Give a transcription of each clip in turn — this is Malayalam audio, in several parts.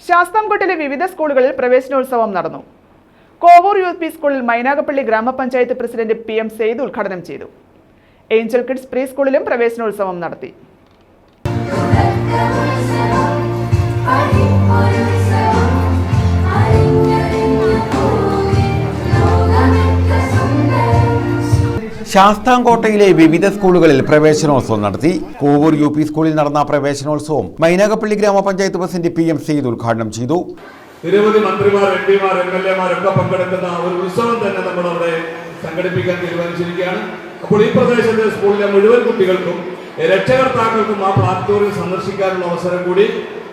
ശാസ്താംകോട്ടിലെ വിവിധ സ്കൂളുകളിൽ പ്രവേശനോത്സവം നടന്നു. കോവൂർ യു പി സ്കൂളിൽ മൈനാഗപ്പള്ളി ഗ്രാമപഞ്ചായത്ത് പ്രസിഡന്റ് പി എം സെയ്ദ് ഉദ്ഘാടനം ചെയ്തു. ഏഞ്ചൽ കിഡ്സ് പ്രീ സ്കൂളിലും പ്രവേശനോത്സവം നടത്തി. ശാസ്താംകോട്ടയിലെ വിവിധ സ്കൂളുകളിൽ പ്രവേശനോത്സവം നടത്തി. കോവൂർ യു പി സ്കൂളിൽ നടന്ന പ്രവേശനോത്സവം മൈനാകപ്പള്ളി ഗ്രാമപഞ്ചായത്ത് പ്രസിഡന്റ് പി എം സെയ്ദ് ഉദ്ഘാടനം ചെയ്തു. നിരവധി മന്ത്രിമാർ എം പിമാർ എം എൽ എമാരൊക്കെ പങ്കെടുക്കുന്ന ഒരു ഉത്സവം തന്നെ നമ്മൾ അവിടെ സംഘടിപ്പിക്കാൻ തീരുമാനിച്ചിരിക്കുകയാണ്. അപ്പോൾ ഈ പ്രദേശത്തെ സ്കൂളിലെ മുഴുവൻ കുട്ടികൾക്കും രക്ഷകർത്താക്കൾക്കും ആ പ്ലാറ്റോറിയം സന്ദർശിക്കാനുള്ള അവസരം കൂടി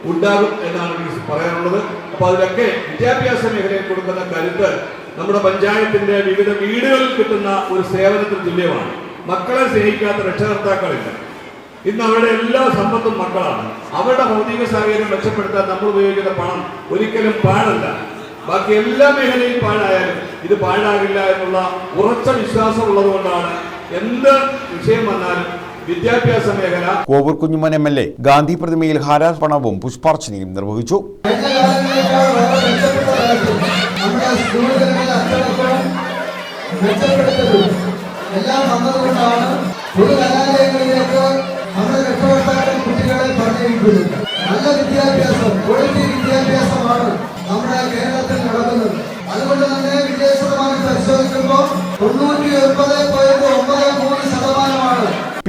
ഉണ്ടാകും എന്നാണ് എനിക്ക് പറയാനുള്ളത്. അപ്പൊ അതിലൊക്കെ വിദ്യാഭ്യാസ മേഖലയിൽ കൊടുക്കുന്ന കരുത്ത് നമ്മുടെ പഞ്ചായത്തിന്റെ വിവിധ വീടുകളിൽ കിട്ടുന്ന ഒരു സേവനത്തിന് തുല്യമാണ്. മക്കളെ സ്നേഹിക്കാത്ത രക്ഷകർത്താക്കളില്ല. ഇന്ന് അവരുടെ എല്ലാ സമ്പത്തും മക്കളാണ്. അവരുടെ ഭൗതിക സാഹചര്യം മെച്ചപ്പെടുത്താൻ നമ്മൾ ഉപയോഗിക്കുന്ന പണം ഒരിക്കലും പാഴല്ല. ബാക്കി എല്ലാ മേഖലയും പാഴായാലും ഇത് പാഴാകില്ല എന്നുള്ള ഉറച്ച വിശ്വാസം ഉള്ളതുകൊണ്ടാണ് എന്ത് വിഷയം വന്നാലും വിദ്യാഭ്യാസ മേഖല. Kovoor Kunjumon M L A Gandhi പ്രതിമയിൽ ഹാരാർപ്പണവും പുഷ്പാർച്ചനയും നിർവഹിച്ചു. എല്ലാം വന്നതുകൊണ്ടാണ് പൊതുകലാലയങ്ങളിലേക്ക് നമ്മുടെ രക്ഷകർത്താക്കൾ കുട്ടികളെ നല്ല വിദ്യാഭ്യാസം ക്വാളിറ്റി വിദ്യാഭ്യാസമാണ് നമ്മുടെ കേരളത്തിൽ നടക്കുന്നത്. അതുകൊണ്ട് തന്നെ വിജയ ശതമാനം പരിശോധിക്കുമ്പോൾ തൊണ്ണൂറ്റി ഒൻപത്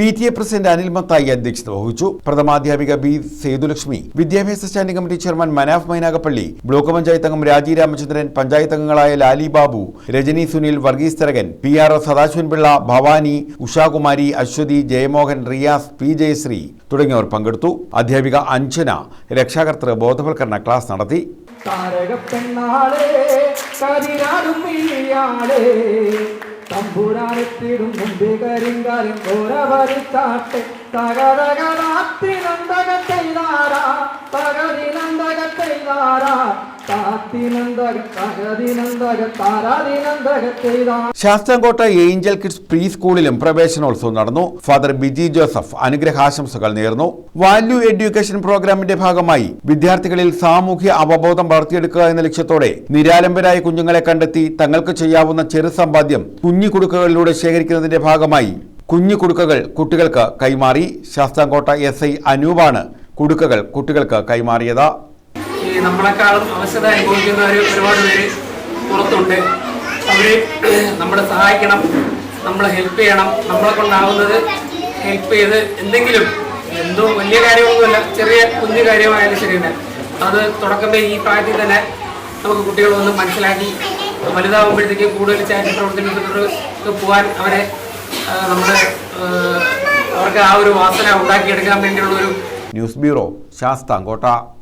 P T A president Anil Mathai അധ്യക്ഷത വഹിച്ചു. പ്രഥമാധ്യാപിക ബി സേതുലക്ഷ്മി വിദ്യാഭ്യാസ standing committee chairman Manaf Mynagappally block panchayat അംഗം രാജി രാമചന്ദ്രൻ പഞ്ചായത്ത് അംഗങ്ങളായ Lali Babu Rajani Sunil Varghese Tharakan P R O Sadasivanpillai Bhavani Ushakumari Aswathy Jayamohan Riyas P Jayasree തുടങ്ങിയവർ പങ്കെടുത്തു. അധ്യാപിക അഞ്ജന രക്ഷാകർത്തൃ ബോധവൽക്കരണ ക്ലാസ് നടത്തി. താരകപ്പെണ്ണാളെ മിഴിയാളെ തമ്പുരാനെത്തിടും മുമ്പേ കരിങ്കാരൻ കോര വരുത്താട്ടെ നന്ദകം നന്ദകത്തെയ്താരാ ശാസ്താംകോട്ട ഏഞ്ചൽ കിഡ്സ് പ്രീ സ്കൂളിലും പ്രവേശനോത്സവം നടന്നു. ഫാദർ ബിജി ജോസഫ് അനുഗ്രഹാശംസകൾ നേർന്നു. വാല്യൂ എഡ്യൂക്കേഷൻ പ്രോഗ്രാമിന്റെ ഭാഗമായി വിദ്യാർത്ഥികളിൽ സാമൂഹ്യ അവബോധം വളർത്തിയെടുക്കുക എന്ന ലക്ഷ്യത്തോടെ നിരാലംബരായ കുഞ്ഞുങ്ങളെ കണ്ടെത്തി തങ്ങൾക്ക് ചെയ്യാവുന്ന ചെറു സമ്പാദ്യം കുഞ്ഞു കുടുക്കകളിലൂടെ ശേഖരിക്കുന്നതിന്റെ ഭാഗമായി കുഞ്ഞു കുടുക്കകൾ കുട്ടികൾക്ക് കൈമാറി. ശാസ്താംകോട്ട എസ് ഐ അനൂപാണ് കുടുക്കകൾ കുട്ടികൾക്ക് കൈമാറിയത്. ഈ നമ്മളെക്കാളും അവശത അനുഭവിക്കുന്നവർ ഒരുപാട് പേര് പുറത്തുണ്ട്. അവരെ നമ്മളെ സഹായിക്കണം നമ്മളെ ഹെൽപ്പ് ചെയ്യണം. നമ്മളെ കൊണ്ടാവുന്നത് ഹെൽപ്പ് ചെയ്ത് എന്തെങ്കിലും എന്തോ വലിയ കാര്യമൊന്നുമല്ല ചെറിയ കുഞ്ഞു കാര്യമായാലും ശരിയല്ല. അത് തുടക്കമേ ഈ പ്രായത്തിൽ തന്നെ നമുക്ക് കുട്ടികളൊന്ന് മനസ്സിലാക്കി വലുതാവുമ്പോഴത്തേക്ക് കൂടുതൽ ചാരിറ്റി പ്രവർത്തനങ്ങൾക്ക് പോകാൻ അവരെ നമ്മുടെ അവർക്ക് ആ ഒരു വാസന ഉണ്ടാക്കിയെടുക്കാൻ വേണ്ടിയുള്ളൊരു ന്യൂസ് ബ്യൂറോ ശാസ്താംകോട്ട.